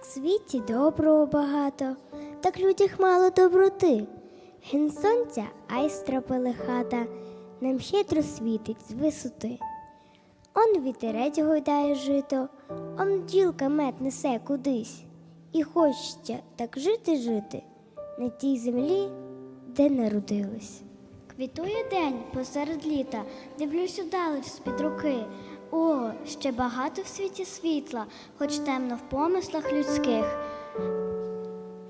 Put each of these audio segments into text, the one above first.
В світі доброго багато, так людях мало доброти. Ген сонця айстра пелехата, нам щедро світить з висоти. Он вітерець гойдає жито, он бджілка мед несе кудись. І хочеться так жити жити на тій землі, де народились. Квітує день посеред літа, дивлюсь удалеч з-під руки. О, ще багато в світі світла, хоч темно в помислах людських.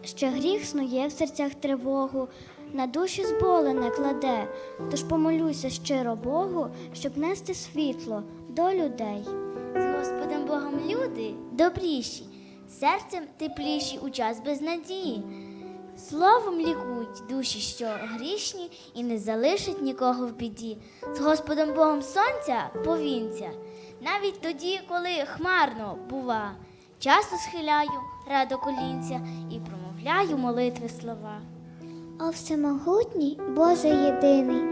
Ще гріх снує в серцях тривогу, на душі зболене кладе, тож помолюся щиро Богу, щоб нести світло до людей. З Господом Богом люди добріші, серцем тепліші у час безнадії. Словом лікують душі, що грішні, і не залишать нікого в біді. З Господом Богом сонця повінця, навіть тоді, коли хмарно бува. Часто схиляю радо колінця і промовляю молитви слова. О всемогутній, Боже єдиний,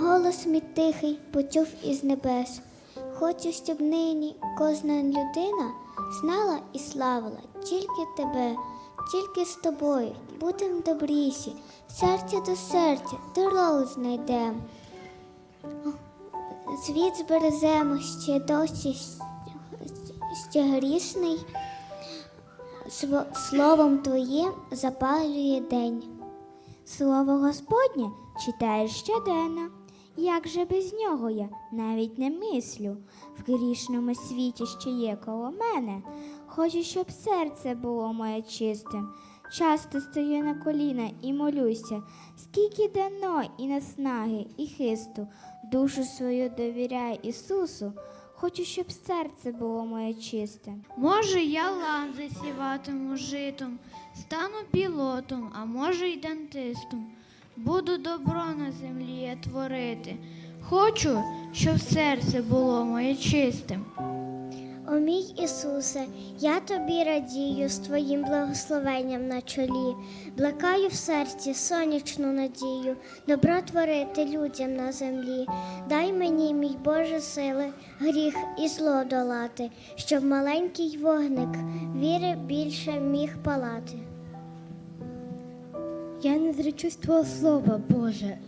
голос мій тихий почув із небес. Хочу, щоб нині кожна людина знала і славила тільки тебе, тільки з тобою будем добріші, серця до серця дорогу знайдем. Світ збереземо ще досі ще грішний, словом твоїм запалює день. Слово Господнє читаю щоденно. Як же без нього я навіть не мислю. В грішному світі ще є коло мене. Хочу, щоб серце було моє чистим. Часто стою на коліна і молюся, скільки дано і наснаги, і хисту, душу свою довіряю Ісусу. Хочу, щоб серце було моє чисте. Може, я лан засіватиму житом, стану пілотом, а може, й дантистом. Буду добро на землі я творити. Хочу, щоб серце було моє чистим. О мій Ісусе, я тобі радію з твоїм благословенням на чолі, блекаю в серці сонячну надію, добро творити людям на землі. Дай мені, мій Боже, сили, гріх і зло долати, щоб маленький вогник віри більше міг палати. Я не зречусь Твого слова, Боже,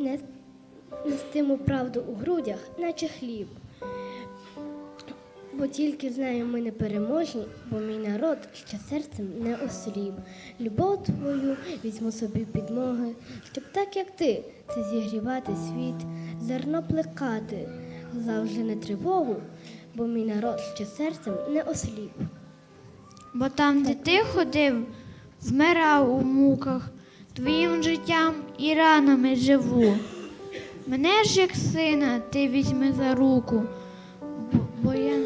не нестиму правду у грудях, наче хліб. Бо тільки знаю, ми не переможні, бо мій народ ще серцем не осліп. Любов твою візьму собі підмоги, щоб так, як ти, це зігрівати світ, зерно плекати, завжди не тривогу, бо мій народ ще серцем не осліп. Бо там, де ти ходив, вмирав у муках, твоїм життям і ранами живу. Мене ж, як сина, ти візьми за руку, бо, я,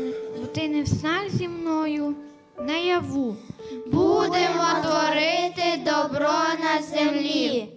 бо ти не в снах зі мною наяву. Будемо творити добро на землі.